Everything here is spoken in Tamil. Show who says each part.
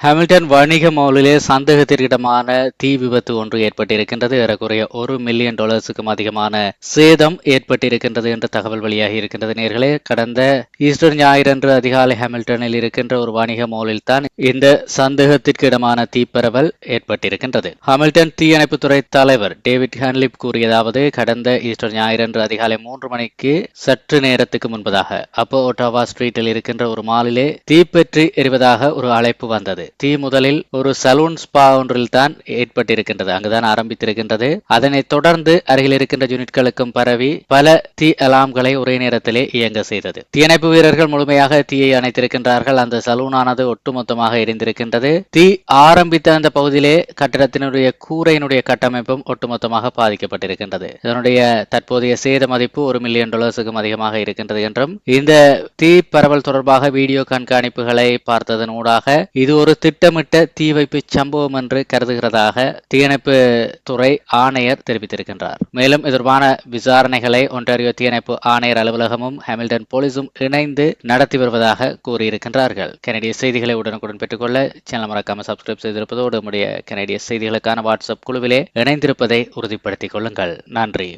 Speaker 1: ஹாமில்டன் வணிக மௌலிலே சந்தேகத்திற்கிடமான தீ விபத்து ஒன்று ஏற்பட்டிருக்கின்றது. ஏறக்குறைய ஒரு மில்லியன் டாலர்ஸுக்கும் அதிகமான சேதம் ஏற்பட்டிருக்கின்றது என்ற தகவல் வெளியாகி இருக்கின்றது. நேர்களே கடந்த ஈஸ்டர் ஞாயிறன்று அதிகாலை ஹாமில்டனில் இருக்கின்ற ஒரு வணிக மௌலில் தான் இந்த சந்தேகத்திற்கிடமான தீப்பரவல் ஏற்பட்டிருக்கின்றது. ஹாமில்டன் தீயணைப்புத்துறை தலைவர் டேவிட் ஹன்லிப் கூறியதாவது கடந்த ஈஸ்டர் ஞாயிறன்று அதிகாலை மூன்று மணிக்கு சற்று நேரத்துக்கு முன்பதாக அப்போ ஒட்டாவா ஸ்ட்ரீட்டில் இருக்கின்ற ஒரு மாலிலே தீப்பற்றி எரிவதாக ஒரு அழைப்பு வந்தது. தீ முதலில் ஒரு சலூன் ஸ்பா ஒன்றில் தான் ஏற்பட்டிருக்கின்றது. அங்குதான் ஆரம்பித்திருக்கின்றது. அதனைத் தொடர்ந்து அருகில் இருக்கின்ற யூனிட்களுக்கும் பரவி பல தீ அலாம்களை ஒரே நேரத்திலே இயங்க செய்தது. தீயணைப்பு வீரர்கள் முழுமையாக தீயை அணைத்திருக்கின்றார்கள். அந்த சலூனானது ஒட்டுமொத்தமாக எரிந்திருக்கின்றது. தீ ஆரம்பித்த அந்த பகுதியிலே கட்டிடத்தினுடைய கூரையினுடைய கட்டமைப்பும் ஒட்டுமொத்தமாக பாதிக்கப்பட்டிருக்கின்றது. இதனுடைய தற்போதைய சேத மதிப்பு ஒரு மில்லியன் டாலர்ஸுக்கும் அதிகமாக இருக்கின்றது என்றும் இந்த தீ பரவல் தொடர்பாக வீடியோ கண்காணிப்புகளை பார்த்ததன் ஊடாக இது ஒரு திட்டமிட்ட தீ வைப்பு சம்பவம் என்று கருதுகிறதாக தீயணைப்பு துறை ஆணையர் தெரிவித்திருக்கின்றார். மேலும் இதற்கான விசாரணைகளை ஒன்டாரியோ தீயணைப்பு ஆணையர் அலுவலகமும் ஹாமில்டன் போலீஸும் இணைந்து நடத்தி வருவதாக கூறியிருக்கின்றார்கள். கனடிய செய்திகளை உடனுக்குடன் பெற்றுக்கொள்ள சேனல் மறக்காம சப்ஸ்கிரைப் செய்திருப்பதோடு நம்முடைய கனடிய செய்திகளுக்கான வாட்ஸ்அப் குழுவிலே இணைந்திருப்பதை உறுதிப்படுத்திக் கொள்ளுங்கள். நன்றி.